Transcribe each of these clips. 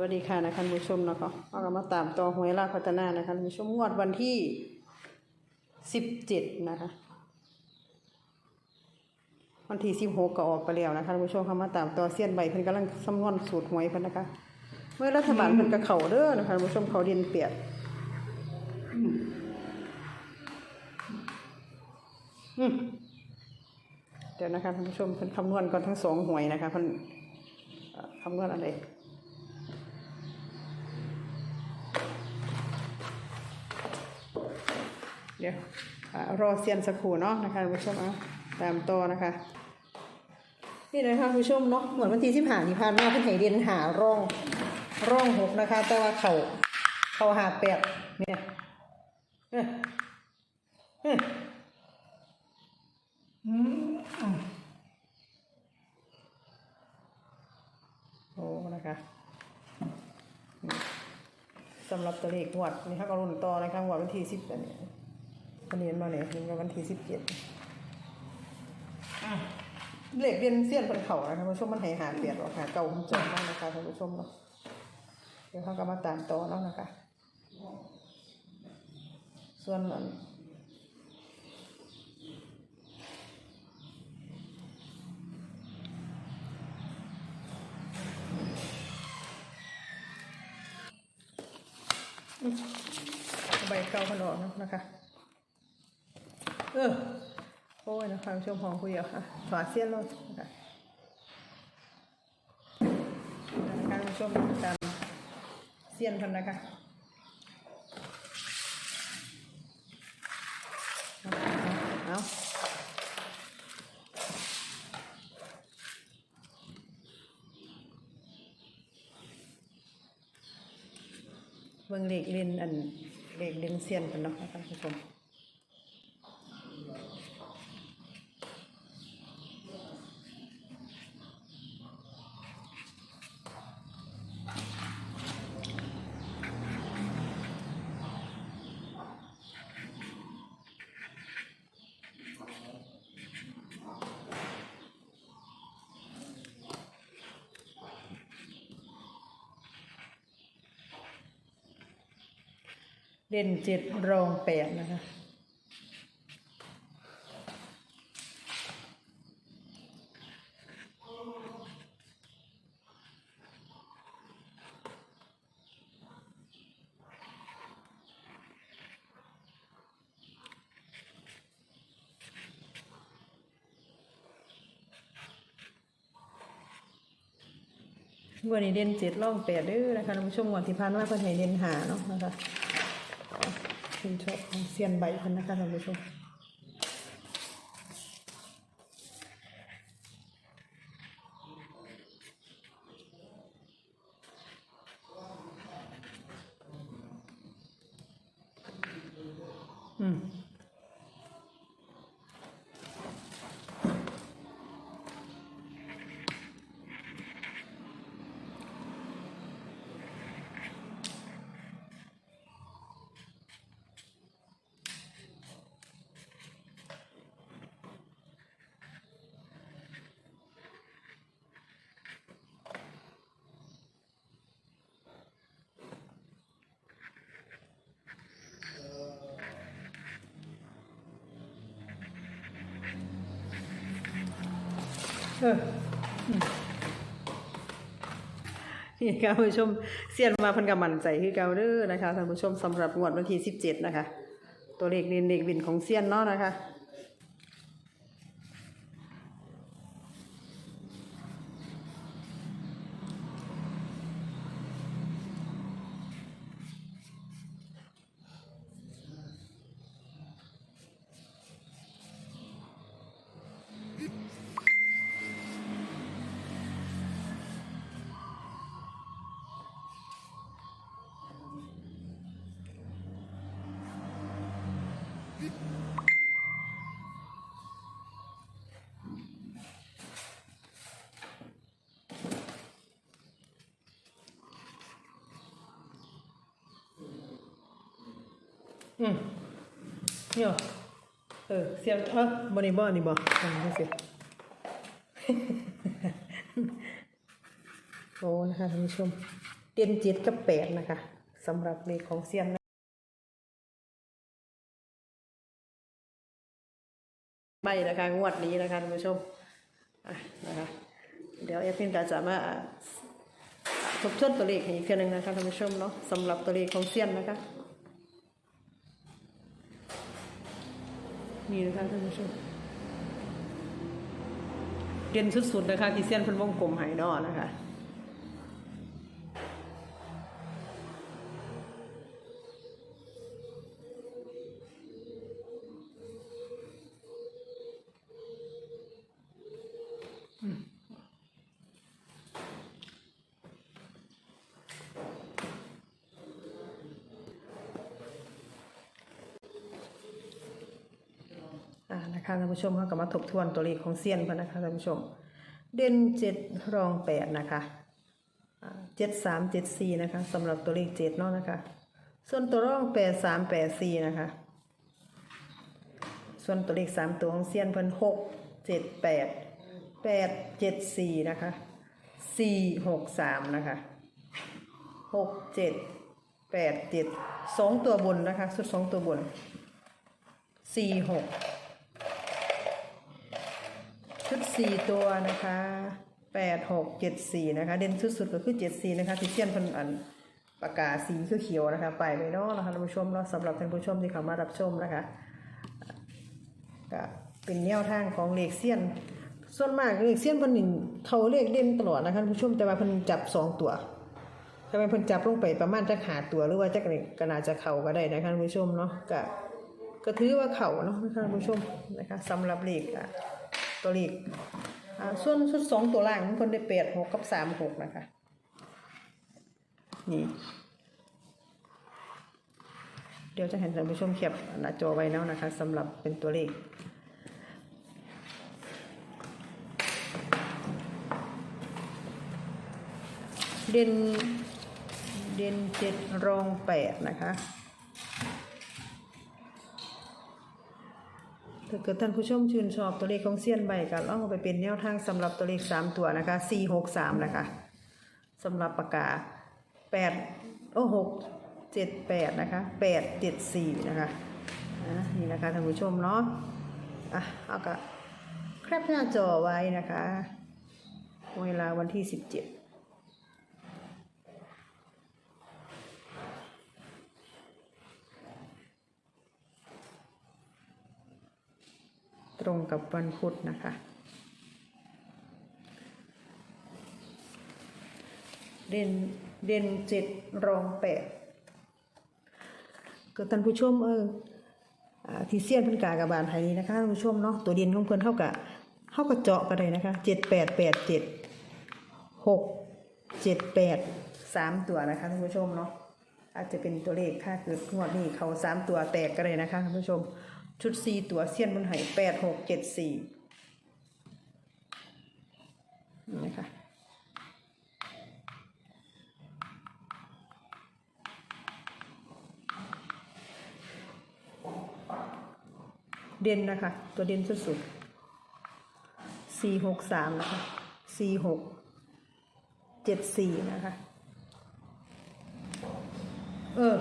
สวัสดีค่ะนะคะท่านผู้ชมนะคะเอากลับมาตามต่อหวยลาพัฒนานะคะท่านผู้ชมงวดวันที่สิบเจ็ดนะคะวันที่สิบหกก็ออกไปแล้วนะคะผู้ชมเขามาตามต่อเสี้ยนใบเพิ่นกำลังคำนวณสูตรหวยเพิ่นนะคะ เมื่อรัฐบาลเพิ่นกับเขาเด้อนะคะผู้ชมเขาเดียนเปียดอืมเดี๋ยวนะคะท่านผู้ชมเพิ่นคำนวณก่อนทั้งสองหวยนะคะเพิ่นคำนวณอะไร เดี๋ยวอรอเซียนสักครู่เนาะนะคะคุณผู้ชมเอาตามต่อนะคะนี่นะคะคุณผู้ชมเนาะเหมือนวันที่สิบหาที่ผ่านมาเพิ่นให้เรียนหาร่องร่องหกนะคะ แต่ว่าเขาเขาหาแปดเนี่ยเอ้ยเอ้ยอืมโอ้นะคะสำหรับตัวเลขงวดนี่ค่ะก็รุ่นต่อนะคะงวดวันที่สิบอันนี้ อันนี้มาเนี่ยถึงวันที่สิบเจ็ดเหลขเรียนเสี้ยนเป็นเขานะคะท่านผู้ชมมันให้หาเปลี่ยนหรอกหาเก่าจำมากนะคะท่านผู้ชมเนาะเดี๋ยวเขาก็มาตามต่อแล้วนะคะ ส่วนอันใบเก่าขนอนนะคะ เออโอ้ยนะคะชมของคุยอะค่ะถอดเสี้ยนเลยนะคะนะคะชมตามเสี้ยนกันนะคะเอาเอาเบิ่งเลขเล่นอันเลขเล่นเสี้ยนกันเนาะนะคะท่านผู้ชม เด่นเจ็ดรองแปดนะคะวันนี้เด่นเจ็ดร่องแปดเด้อนะคะท่านผู้ชมวันที่ผ่านมาเพิ่นให้เด่นหาเนาะนะคะ เป็นโชคของเซียนใบคนนะคะท่านผู้ชม นี่ค่ะผู้ชมเซียนมาพันกับมันใจคือเกาเด้อนะคะท่านผู้ชมสำหรับงวดวันที่สิบเจ็ดนะคะ ตัวเลขเด่นเด็กบินของเซียนเนาะนะคะ อืมเนี่ยเออเสียงเออบนี่บ่นี่บอันนี้เสียโอ้นะคะท่านผู้ชมเด่นเจ็ดกับแปดนะคะสำหรับเลขของเซียนใบนะคะงวดนี้นะคะท่านผู้ชมอะนะคะเดี๋ยวเอฟพินก็จะมาอ่าทบทวนตัวเลขให้อีกเพียงหนึ่งนะคะท่านผู้ชมเนาะสำหรับตัวเลขของเซียนนะคะ นี่นะคะท่านผู้ชมเด่นสุดๆนะคะที่เซียนเพิ่นวงกลมหายนอนะคะ อ่า นะคะท่านผู้ชมเขาก็มาทบทวนตัวเลขของเซียนพนนะคะท่านผู้ชม เด่นเจ็ดรองแปดนะคะเจ็ดสามเจ็ดสี่นะคะสำหรับตัวเลขเจ็ดเนาะนะคะ ส่วนตัวรองแปดสามแปดสี่นะคะ ส่วนตัวเลขสามตัวของเซียนเพิ่นหกเจ็ดแปดแปดเจ็ดสี่นะคะสี่หกสามนะคะหกเจ็ดแปดเจ็ดสองตัวบนนะคะ สุดสองตัวบนสี่หก ชุด สี่ตัวนะคะแปดหกเจ็ดสี่นะคะ เด่นสุดๆก็คือเจ็ดสี่นะคะที่เชียนพันอันปากกาสีคือเขียวนะคะ ไปไปเนาะนะคะท่านผู้ชมเนาะสำหรับท่านผู้ชมที่เข้ามารับชมนะคะก็เป็นแนวทางของเลขเซียน ส่วนมากเลขเซียนพันหนึ่งเขาเลขเด่นตลอดนะคะท่านผู้ชมแต่ว่าพันจับสองตัวทำไมพิ่นจับลงไปประมาณจะหาตัวหรือว่าจะก็น่าจะเข่าก็ได้นะคะท่านผู้ชมเนาะก็ก็ถือว่าเข่าเนาะนะคะท่านผู้ชมนะคะสำหรับเลขอะ ตัวเลขส่วนส่วนสองตัวล่างมันคนได้แปดหกกับสามหกนะคะ นี่ เดี๋ยวจะเห็นท่านผู้ชมเขียบหน้าจอไว้แล้วนะคะสำหรับเป็นตัวเลขเด่นเด่นเจ็ดรองแปดนะคะ ถ้าเกิดท่านผู้ชมชื่นชอบตัวเลขของเซียนใบก็ลองเอาไปเป็นแนวทางสำหรับตัวเลขสามตัวนะคะสี่หกสามนะคะสำหรับปากกาแปดโอ้หกเจ็ดแปดนะคะแปดเจ็ดสี่นะคะนี่นะคะท่านผู้ชมเนาะอะเอาก็แคปหน้าจอไว้นะคะ เวลาวันที่สิบเจ็ด ตรงกับวันพุธนะคะ เด่นเด่นเจ็ดรองแปดก็ท่านผู้ชมเออที่เซียนพันกากระบาลไทยนี้นะคะท่านผู้ชมเนาะตัวเด่นของเพื่อนเท่ากับเท่ากับเจาะก็ได้นะคะเจ็ดแปดแปดเจ็ดหกเจ็ดแปดสามตัวนะคะท่านผู้ชมเนาะอาจจะเป็นตัวเลขถ้าเกิดงวดนี้เขาสามตัวแตกก็ได้นะคะท่านผู้ชม ชุดสี่ตัวเซียนบนไห่แปดหกเจ็ดสี่นะคะเด่นนะคะ ตัวเด่นสุดๆสี่หกสามนะคะสี่หกเจ็ดสี่นะคะ เออ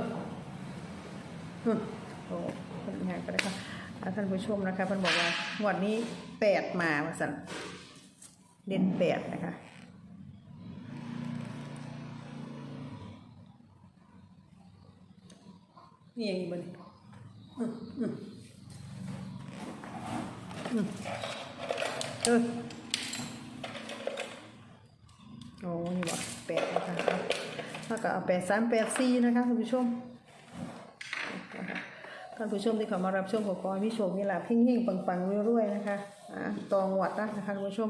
อืมโอ้เป็นไงก็ได้ค่ะท่านผู้ชมนะคะเพิ่นบอกว่างวดนี้แปดมาว่าสันเด่นแปดนะคะนี่ย่างนี้บ่นี่อืมอืมอืมเออโอ้นี่บ่แปดนะคะแล้วก็เอาแปดสามแปดสี่นะคะท่านผู้ชม ท่านผู้ชมที่เข้ามารับชมขอขอให้มีโชคมีลาภเฮงๆปังๆรวยๆนะคะอ่าตองหวัดนะนะคะท่านผู้ชม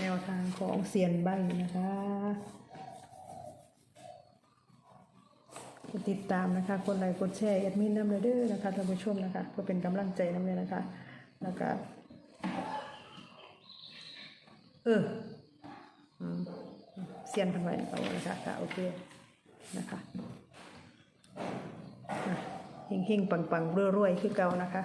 แนวทางของเซียนใบนะคะกดติดตามนะคะ กดไลค์ กดแชร์แอดมินน้ำเลยเด้อนะคะท่านผู้ชมนะคะเพื่อเป็นกำลังใจน้ำเลยนะคะ แล้วก็เออเสียนทำไมเอาเลยค่ะค่ะโอเคนะคะเฮงๆปังๆรวยๆคือเก่านะคะ